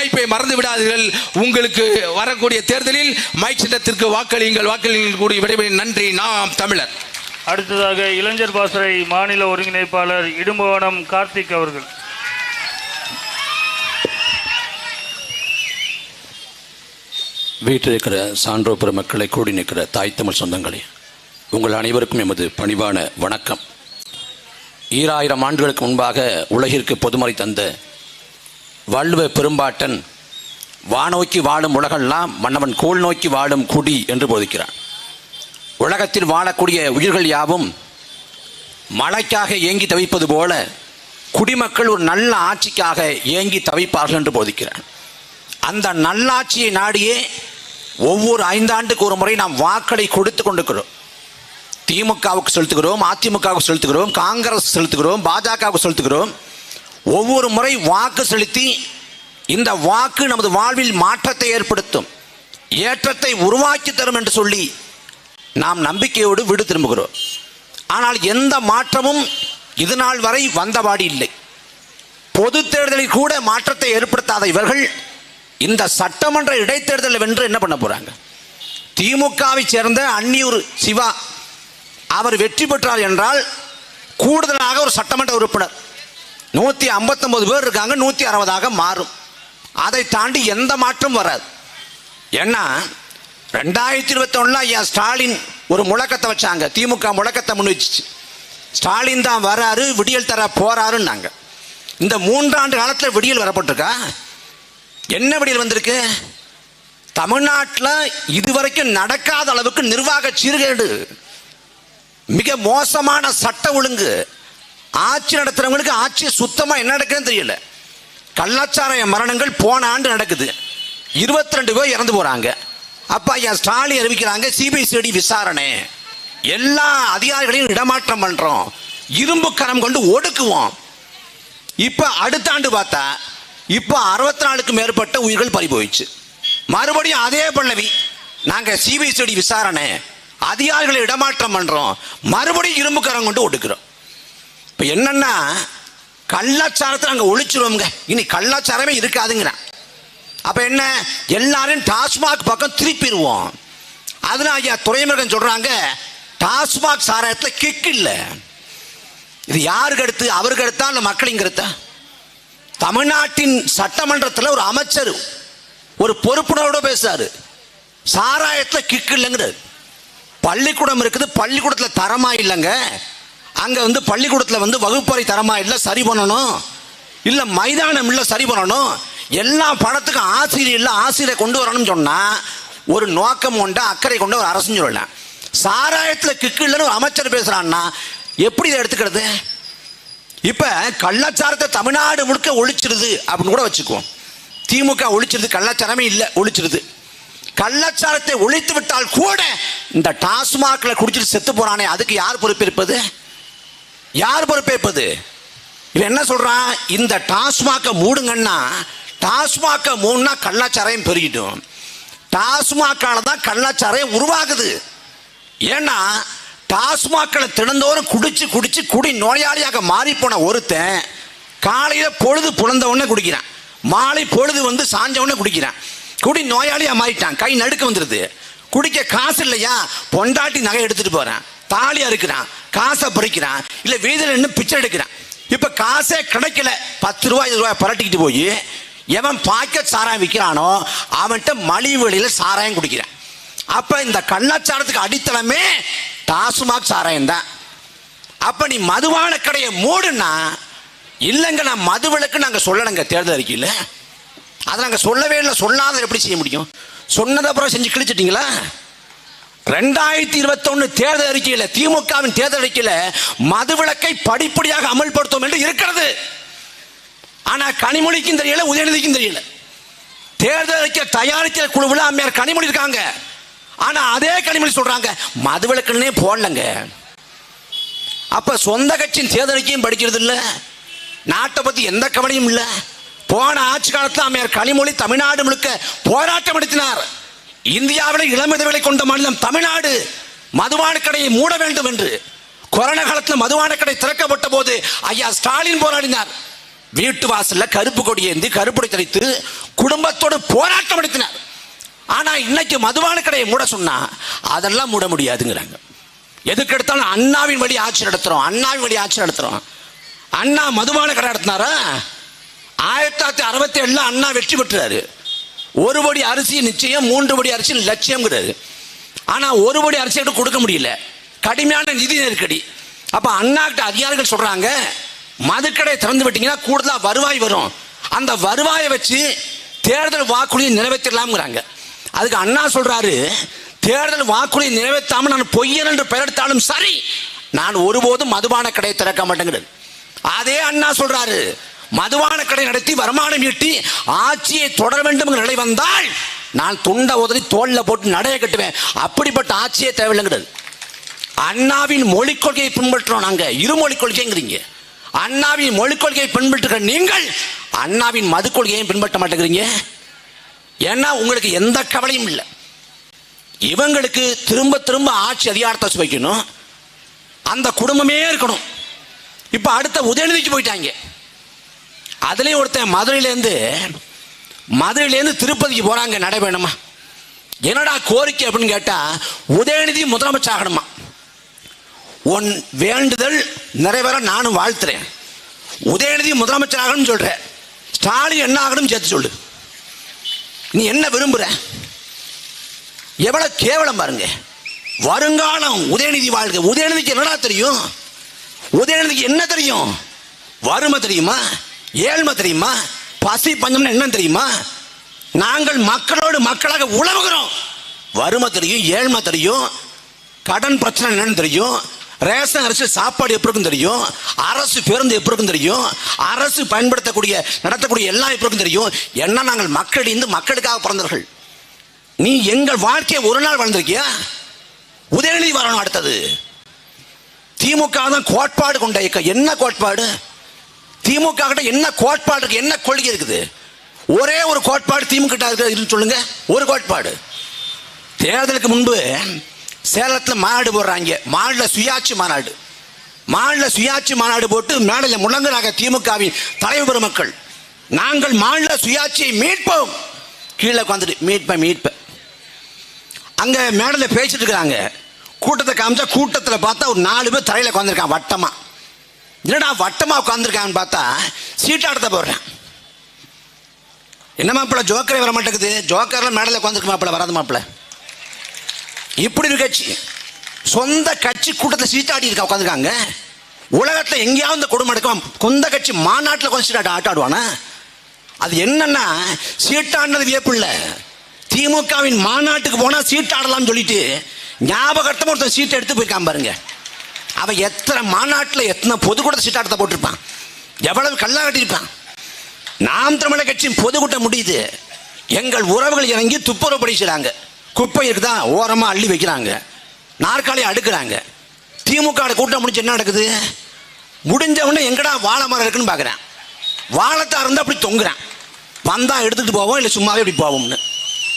வாய்ப்பை மறந்து விடாதீர்கள். உங்களுக்கு வரக்கூடிய தேர்தலில் மைக் சின்னத்திற்கு வாக்களியுங்கள். வாக்களியுங்கள் கூடிய விடைபெறும் நன்றி. நாம் தமிழர். அடுத்ததாக இளைஞர் பாசறை மாநில ஒருங்கிணைப்பாளர் இடும்பவனம் கார்த்திக் அவர்கள். வீட்டில் இருக்கிற சான்றோர் பெருமக்களை கூடி நிற்கிற தாய் தமிழ் சொந்தங்களே உங்கள் அனைவருக்கும் எமது பணிவான வணக்கம். ஈராயிரம் ஆண்டுகளுக்கு முன்பாக உலகிற்கு பொதுமறை தந்த வள்ளுவ பெரும்பாட்டன் வானோக்கி வாழும் உலகெல்லாம் மன்னவன் கோல் நோக்கி வாழும் குடி என்று போதிக்கிறான். உலகத்தில் வாழக்கூடிய உயிர்கள் யாவும் மழைக்காக ஏங்கி தவிப்பது போல குடிமக்கள் ஒரு நல்ல ஆட்சிக்காக ஏங்கி தவிப்பார்கள் என்று போதிக்கிறான். அந்த நல்லாட்சியை நாடியே ஒவ்வொரு ஐந்தாண்டுக்கு ஒரு முறை நாம் வாக்களை கொடுத்து கொண்டிருக்கிறோம். திமுகவுக்கு செலுத்துகிறோம் அதிமுகவுக்கு செலுத்துகிறோம் காங்கிரஸ் செலுத்துகிறோம் பாஜகவுக்கு செலுத்துகிறோம். ஒவ்வொரு முறை வாக்கு செலுத்தி இந்த வாக்கு நமது வாழ்வில் மாற்றத்தை ஏற்படுத்தும். ஏற்றத்தை உருவாக்கி தரும் என்று சொல்லி நாம் நம்பிக்கையோடு வீடு திரும்புகிறோம். ஆனால் எந்த மாற்றமும் இது நாள் வரை வந்தபாடு இல்லை. பொது தேர்தலில் கூட மாற்றத்தை ஏற்படுத்தாத இவர்கள் இந்த சட்டமன்ற இடைத்தேர்தலில் வென்று என்ன பண்ண போறாங்க? திமுகவை சேர்ந்த அன்னியூர் சிவா அவர் வெற்றி பெற்றார் என்றால் கூடுதலாக ஒரு சட்டமன்ற உறுப்பினர். நூற்றி ஐம்பத்தொன்பது பேர் இருக்காங்க நூற்றி அறுபதாக மாறும். அதை தாண்டி எந்த மாற்றம் வராது. ஏன்னா ரெண்டாயிரத்தி இருபத்தொன்னுல ஐயா ஸ்டாலின் ஒரு முழக்கத்தை வச்சாங்க. திமுக முழக்கத்தை முன் வச்சுச்சு ஸ்டாலின் தான் வராரு விடியல் தர போறாருன்னாங்க. இந்த மூன்றாண்டு காலத்தில் விடியல் வரப்பட்டிருக்கா? என்ன விடியல் வந்திருக்கு? தமிழ்நாட்டில் இதுவரைக்கும் நடக்காத அளவுக்கு நிர்வாக சீர்கேடு. மிக மோசமான சட்ட ஒழுங்கு. ஆட்சி நடத்துறவங்களுக்கு ஆட்சி சுத்தமா என்ன நடக்குதுன்னு தெரியல. கள்ளச்சாராய மரணங்கள் போன ஆண்டு நடக்குது. இருபத்தி ரெண்டு பேர் இறந்து போறாங்க. அப்பா ஐயா ஸ்டாலின் அறிவிக்கிறாங்க சிபிசிஐடி விசாரணை. எல்லா அதிகாரிகளையும் இடமாற்றம் பண்றோம். இரும்பு கரம் கொண்டு ஒடுக்குவோம். இப்ப அடுத்த ஆண்டு பார்த்தா இப்ப அறுபத்தி நாலுக்கு மேற்பட்ட உயிர்கள் பறி போயிடுச்சு. மறுபடியும் அதே பல்லவி நாங்க சிபிசிஐடி விசாரணை. அதிகாரிகளை இடமாற்றம் பண்றோம். மறுபடியும் இரும்பு கரம் கொண்டு ஒடுக்குறோம். இப்போ என்னன்னா கள்ளாச்சாரத்தை நாங்கள் ஒழிச்சிருவோங்க இனி கள்ளாச்சாரமே இருக்காதுங்கிறான். அப்போ என்ன? எல்லாரும் டாஸ்மாக் பக்கம் திருப்பிடுவோம். அதில் ஐயா துறைமுருகன் சொல்கிறாங்க டாஸ்மாக் சாராயத்தில் கிக் இல்லை. இது யாருக்கு அடுத்து? அவருக்கு அடுத்தா இல்லை மக்களுங்கிறதா தமிழ்நாட்டின் சட்டமன்றத்தில் ஒரு அமைச்சர் ஒரு பொறுப்புணர்வோட பேசுறாரு. சாராயத்தில் கிக்கு இல்லைங்கிறது பள்ளிக்கூடம் இருக்குது பள்ளிக்கூடத்தில் தரமா இல்லைங்க. அங்கே வந்து பள்ளிக்கூடத்தில் வந்து வகுப்பறை தரமா இல்லை சரி பண்ணணும்? இல்லை மைதானம் இல்லை சரி பண்ணணும்? எல்லா படத்துக்கும் ஆசிரியர் இல்லை ஆசிரியரை கொண்டு வரணும்னு சொன்னால் ஒரு நோக்கம் கொண்ட அக்கறை கொண்ட ஒரு அரசு சொல்லலாம் சாராயத்தில் கிக்கு இல்லைன்னு ஒரு அமைச்சர் பேசுகிறான்னா எப்படி இதை எடுத்துக்கிறது? இப்போ கள்ளச்சாரத்தை தமிழ்நாடு முழுக்க ஒழிச்சிருது அப்படின்னு கூட வச்சுக்குவோம் திமுக ஒழிச்சிருது கள்ளச்சாரமே இல்லை ஒழிச்சிருது. கள்ளச்சாரத்தை ஒழித்து விட்டால் கூட இந்த டாஸ்மாக்ல குடிச்சிட்டு செத்து போறானே அதுக்கு யார் பொறுப்பேற்பது? யார் பொறுப்பேற்பது இவன் என்ன சொல்றான்? இந்த டாஸ்மாக்க மூடுங்கன்னா டாஸ்மாக மூணுனா கள்ளாச்சாரையும் பெருகிட்டும் டாஸ்மாக்கால தான் கள்ளாச்சாரையும் உருவாகுது. ஏன்னா டாஸ்மாக்களை தினந்தோறும் குடிச்சு குடிச்சு குடி நோயாளியாக மாறி போன ஒருத்தன் காலையில் பொழுது புலந்த குடிக்கிறான். மாலை பொழுது வந்து சாஞ்ச குடிக்கிறான். குடி நோயாளியாக மாறிட்டான். கை நடுக்க வந்துடுது குடிக்க காசு இல்லையா? பொண்டாட்டி நகை எடுத்துகிட்டு போகிறேன் தாலி அறுக்கிறான் காசை பறிக்கிறான் இல்லை வீதியில் நின்று பிச்சை எடுக்கிறான். இப்போ காசே கிடைக்கல. பத்து ரூபா இருபது ரூபாய் பரட்டிக்கிட்டு போய் எவன் பாக்கெட் சாராயம் விற்கிறானோ அவன்கிட்ட மலிவு விலையில சாராயம் குடிக்கிறான். அப்போ இந்த கண்ணாச்சாரத்துக்கு அடித்தளமே டாஸ்மாக் சாராயம் தான். அப்போ நீ மதுவான கடையை மூடுனா இல்லைங்க நான் மது நாங்கள் சொல்லணுங்க தேர்தல் அறிக்கையில். அதை நாங்கள் சொல்லவே இல்லை சொல்லாத எப்படி செய்ய முடியும்? சொன்னதப்புறம் செஞ்சு கிழிச்சிட்டிங்களா? ரெண்டாயிரத்தி இருபத்தொன்னு தேர்தல் அறிக்கையில் திமுகவின் தேர்தல் அறிக்கையில் மதுவிலக்கை படிப்படியாக அமல்படுத்தும் என்று இருக்கிறது. ஆனால் கனிமொழிக்கும் தெரியல உதயநிதிக்கும் தெரியல. தேர்தல் அறிக்கை தயாரிக்கிற குழுவில் அம்மையார் கனிமொழி இருக்காங்க. ஆனால் அதே கனிமொழி சொல்கிறாங்க மதுவிலக்குன்னே போடலங்க. அப்போ சொந்த கட்சியின் தேர்தல் அறிக்கையும் படிக்கிறது இல்லை. நாட்டை பற்றி எந்த கவலையும் இல்லை. போன ஆட்சி காலத்தில் அம்மையார் கனிமொழி தமிழ்நாடு முழுக்க போராட்டம் நடத்தினார். இந்தியாவில் இளமிதவிலை கொண்ட மாநிலம் தமிழ்நாடு மதுபான கடையை மூட வேண்டும் என்று கொரோனா காலத்தில் மதுபான கடை திறக்கப்பட்ட போது ஐயா ஸ்டாலின் போராடினார். வீட்டு வாசல்ல கருப்பு கொடி ஏந்தி கருப்புடை தரித்து குடும்பத்தோடு போராட்டம் நடத்தினார். ஆனா இன்னைக்கு மதுபான கடையை மூட சொன்னா அதெல்லாம் மூட முடியாதுங்கிறாங்க. எதுக்கு எடுத்தாலும் அண்ணாவின் வழி ஆட்சி நடத்துறோம் அண்ணாவின் வழி ஆட்சி நடத்துறோம். அண்ணா மதுபான கடை நடத்தினாரா? ஆயிரத்தி தொள்ளாயிரத்தி அறுபத்தி ஏழுல அண்ணா வெற்றி பெற்றாரு. ஒரு படி அரிசி நிச்சயம் மூன்று படி அரிசி லட்சியம்ங்கிறாரு ஆனா ஒரு படி அரிசி கிட்ட கொடுக்க முடியல. கடுமையான நிதி நெருக்கடி. அப்ப அண்ணாக்கிட்ட அதிகாரிகள் சொல்றாங்க மதுக்கடை திறந்து விட்டீங்கன்னா கூடுதலா வருவாய் வரும். அந்த வருவாயை வச்சு தேர்தல் வாக்குறுதியை நிறைவேற்றலாம்ங்கிறாங்க அதுக்கு அண்ணா சொல்றாரு தேர்தல் வாக்குறுதியை நிறைவேற்றாம நான் பொய்யன் என்று பெயரெடுத்தாலும் சரி நான் ஒருபோதும் மதுபான கடையை திறக்க மாட்டேங்கிறது. அதே அண்ணா சொல்றாரு மதுபான கடை நடத்தி வருமானம் ஈட்டி ஆட்சியை தொடர வேண்டும் நிலை வந்தால் நான் துண்ட உதறி தோல்ல போட்டு நடைய கட்டுவேன். அப்படிப்பட்ட ஆட்சியே தேவையில்லைங்கிறது. அண்ணாவின் மொழிக் கொள்கையை பின்பற்றுறோம் நாங்கள் இருமொழி கொள்கைங்கிறீங்க. அண்ணாவின் மொழிக் கொள்கையை பின்பற்றுகிற நீங்கள் அண்ணாவின் மது கொள்கையையும் பின்பற்ற மாட்டேங்கிறீங்க. ஏன்னா உங்களுக்கு எந்த கவலையும் இல்லை. இவங்களுக்கு திரும்ப திரும்ப ஆட்சி அதிகாரத்தை வைக்கணும். அந்த குடும்பமே இருக்கணும். இப்போ அடுத்த உதயநிதிக்கு போயிட்டாங்க. அதுலேயும் ஒருத்தன் மதுரையிலேருந்து மதுரையிலேருந்து திருப்பதிக்கு போகிறாங்க நடைபயணமா என்னடா கோரிக்கை அப்படின்னு கேட்டால் உதயநிதி முதலமைச்சர் ஆகணுமா உன் வேண்டுதல் நிறைவேற நானும் வாழ்த்துறேன். உதயநிதி முதலமைச்சர் ஆகணும்னு சொல்கிறேன் ஸ்டாலின் என்ன ஆகணும் சேர்த்து சொல்லு. நீ என்ன விரும்புகிற எவ்வளோ கேவலம் பாருங்க. வருங்காலம் உதயநிதி வாழ்க உதயநிதிக்கு என்னடா தெரியும்? உதயநிதிக்கு என்ன தெரியும்? வறுமை தெரியுமா? ஏழ்மை தெரியுமா? பசி பஞ்சம்னு என்ன தெரியுமா? நாங்கள் மக்களோடு மக்களாக உழவுகிறோம் வறுமை தெரியும் ஏழ்மை தெரியும் கடன் பிரச்சனை என்னன்னு தெரியும் ரேஷன் அரிசி சாப்பாடு எப்படி இருக்கும் தெரியும் அரசு பேருந்து எப்படி இருக்கும் தெரியும் அரசு பயன்படுத்தக்கூடிய நடத்தக்கூடிய எல்லாம் எப்படி இருக்கும் தெரியும் என்ன நாங்கள் மக்கள் மக்களுக்காக பிறந்தவர்கள். நீ எங்கள் வாழ்க்கையை ஒரு நாள் வாழ்ந்திருக்கியா? உதயநிதி வரணும் அடுத்தது. திமுக தான் கோட்பாடு கொண்ட இயக்கம். என்ன கோட்பாடு? திமுக கிட்ட என்ன கோட்பாடு இருக்கு? என்ன கொள்கை இருக்குது? ஒரே ஒரு கோட்பாடு திமுக கிட்ட இருக்குன்னு சொல்லுங்க. ஒரு கோட்பாடு. தேர்தலுக்கு முன்பு சேலத்தில் மாநாடு போடுறாங்க. மாநில சுயாட்சி மாநாடு. மாநில சுயாட்சி மாநாடு போட்டு மேடையில் முழங்குறாங்க திமுகவின் தலைவர் மக்கள். நாங்கள் மாநில சுயாட்சியை மீட்போம். கீழே உட்காந்துட்டு மீட்பேன் மீட்பேன் அங்க மேடையில் பேசிட்டு இருக்கிறாங்க. கூட்டத்தை காமிச்சா கூட்டத்தில் பார்த்தா ஒரு நாலு பேர் தரையில் உட்காந்துருக்கான் வட்டமாக என்னடா வட்டமா உட்காந்துருக்காங்கன்னு பார்த்தா சீட்டாடத்த போடுறேன். என்ன மாப்பிள்ள ஜோக்கரே வர மாட்டேங்குது. ஜோக்கர்லாம் மேடலில் உட்காந்துருக்கு மாப்பிள்ள வராது மாப்பிள்ள. இப்படி ஒரு கட்சி. சொந்த கட்சி கூட்டத்தில் சீட்டாடி இருக்கா உட்காந்துருக்காங்க உலகத்தில் எங்கேயாவது இந்த கொடுமை நடக்கும். கொந்த கட்சி மாநாட்டில் கொஞ்சம் சீட்டாட்ட ஆட்டாடுவானா அது என்னன்னா சீட்டாடினது வியப்பு திமுகவின் மாநாட்டுக்கு போனால் சீட்டாடலாம்னு சொல்லிட்டு ஞாபகத்தமாக ஒருத்தன் சீட்டை எடுத்து போயிருக்கான் பாருங்க. அவன் எத்தனை மாநாட்டில் எத்தனை பொதுக்கூட்ட சிட்டாட்டத்தை போட்டிருப்பான்? எவ்வளவு கல்லா கட்டியிருப்பான்? நாம் தமிழக கட்சியின் பொதுக்கூட்டம் முடியுது. எங்கள் உறவுகள் இறங்கி துப்புரவு படிக்கிறாங்க குப்பை இருக்குதா? ஓரமாக அள்ளி வைக்கிறாங்க. நாற்காலி அடுக்கிறாங்க. திமுக கூட்டம் முடிச்சு என்ன நடக்குது? முடிஞ்சவொடனே எங்கடா வாழை மரம் இருக்குன்னு பார்க்குறேன் வாழைத்தா இருந்தால் அப்படி தொங்குறேன். வந்தால் எடுத்துகிட்டு போவோம் இல்லை சும்மாவே இப்படி போவோம்னு.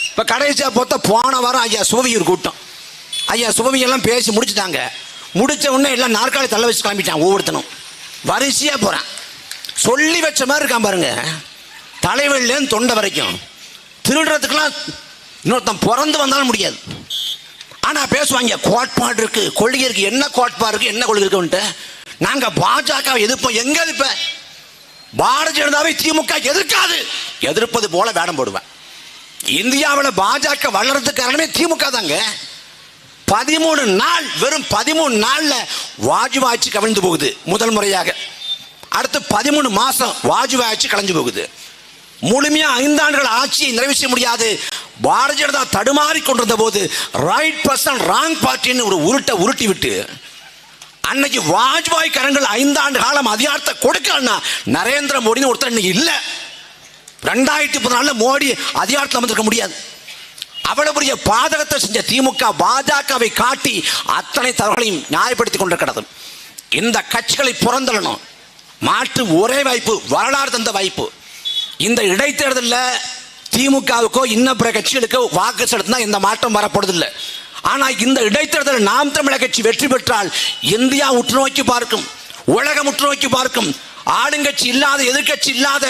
இப்போ கடைசியாக பார்த்தா போன வாரம் ஐயா சுபவியூர் கூட்டம். ஐயா சுபவியெல்லாம் பேசி முடிச்சுட்டாங்க. முடிச்ச உடனே எல்லாம் நாற்காலி தள்ள வச்சு கிளம்பிட்டான் ஒவ்வொருத்தனும். வரிசையாக போகிறான் சொல்லி வச்ச மாதிரி இருக்கான் பாருங்க. தலைவலிலேருந்து தொண்டை வரைக்கும். திருடுறதுக்கெல்லாம் இன்னொருத்தன் பிறந்து வந்தாலும் முடியாது. ஆனால் பேசுவாங்க கோட்பாடு இருக்குது கொள்கை இருக்குது என்ன கோட்பாடு இருக்குது என்ன கொள்கை இருக்குன்ட்டு. நாங்கள் பாஜக எதிர்ப்போம். எங்கே எதிர்ப்ப? பாரதிய ஜனதாவை திமுக எதிர்க்காது. எதிர்ப்பது போல வேடம் போடுவேன். இந்தியாவில் பாஜக வளர்றதுக்கு காரணமே திமுக தாங்க. பதிமூணு நாள் வெறும் பதிமூணு நாள்ல வாஜ்பாய் கவிழ்ந்து போகுது முதல் முறையாக. அடுத்து பதிமூணு மாசம் வாஜ்பாய் கலைஞ்சு போகுது. முழுமையா ஐந்தாண்டுகள் ஆட்சியை நிறைவு செய்ய முடியாது. பாரதிய ஜனதா தடுமாறி கொண்டிருந்த போது ரைட் பர்சன் ராங் பார்ட்டின்னு ஒரு உருட்டை உருட்டி விட்டு அன்னைக்கு வாஜ்பாய் கரங்கள் ஐந்தாண்டு காலம் அதிகாரத்தை கொடுக்கலன்னா நரேந்திர மோடின்னு ஒருத்தர் இன்னைக்கு இல்லை. ரெண்டாயிரத்தி பதினாலில் மோடி அதிகாரத்தில் வந்திருக்க முடியாது. அவ்வளவு பெரிய பாதகத்தை செஞ்ச திமுக பாஜகவை காட்டி அத்தனை தவறுகளையும் நியாயப்படுத்திக் கொண்டிருக்கிறது. இந்த கட்சிகளை புறந்தள்ளணும். மாற்று ஒரே வாய்ப்பு வரலாறு தந்த வாய்ப்பு. இந்த இடைத்தேர்தலில் திமுகவுக்கோ இன்னும் பிற கட்சிகளுக்கோ வாக்கு செலுத்தினா இந்த மாற்றம் வரப்படுதில்லை ஆனால் இந்த இடைத்தேர்தலில் நாம் தமிழக கட்சி வெற்றி பெற்றால் இந்தியா உற்று நோக்கி பார்க்கும் உலகம் உற்று நோக்கி பார்க்கும். ஆளுங்கட்சி இல்லாத எதிர்க்கட்சி இல்லாத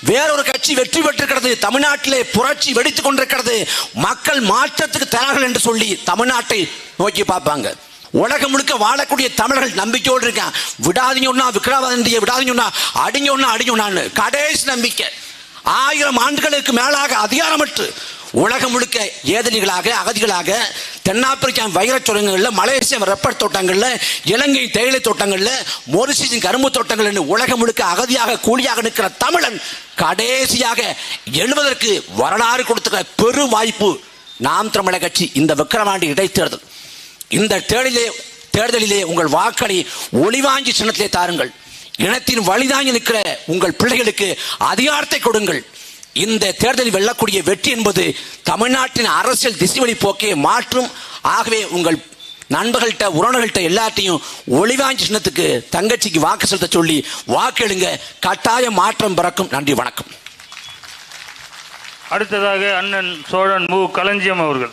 வேறொரு கட்சி வெற்றி பெற்றிருக்கிறது. தமிழ்நாட்டிலே புரட்சி வெடித்துக் கொண்டிருக்கிறது. மக்கள் மாற்றத்துக்கு தயார்கள் என்று சொல்லி தமிழ்நாட்டை நோக்கி பார்ப்பாங்க. உலகம் முழுக்க வாழக்கூடிய தமிழர்கள் நம்பிக்கையோடு இருக்கான் விடாதீங்க ஒன்னா விக்ரவாதிய விடாதீங்க ஒன்னா அடிங்க ஒன்னா அடிங்க ஒன்னான்னு கடைசி நம்பிக்கை. ஆயிரம் ஆண்டுகளுக்கு மேலாக அதிகாரமற்று உலகம் முழுக்க ஏதலிகளாக அகதிகளாக தென்னாப்பிரிக்கா வைரச் சுரங்கங்களில் மலேசியா ரப்பர் தோட்டங்களில் இலங்கை தேயிலை தோட்டங்களில் மொரிசியின் கரும்பு தோட்டங்கள் உலகம் முழுக்க அகதியாக கூலியாக நிற்கிற தமிழன் கடைசியாக எழுவதற்கு வரலாறு கொடுத்துக்கிற பெரும் வாய்ப்பு நாம் தமிழக கட்சி இந்த விக்கிரவாண்டி இடைத்தேர்தல். இந்த தேர்தலிலே தேர்தலிலே உங்கள் வாக்களை ஒளிவாங்கி சின்னத்திலே தாருங்கள். இனத்தின் வழிதாங்கி நிற்கிற உங்கள் பிள்ளைகளுக்கு அதிகாரத்தை கொடுங்கள். இந்த தேர்தலில் வெல்லக்கூடிய வெற்றி என்பது தமிழ்நாட்டின் அரசியல் திசைவழி போக்கை மாற்றும். ஆகவே உங்கள் நண்பர்கள்ட்ட உறவுகள்கிட்ட எல்லாத்தையும் ஒளிவாஞ்சி சின்னத்துக்கு தங்கச்சிக்கு வாக்கு செலுத்த சொல்லி வாக்கெடுங்க கட்டாய மாற்றம் பிறக்கும். நன்றி வணக்கம். அடுத்ததாக அண்ணன் சோழன் மு. களஞ்சியம் அவர்கள்.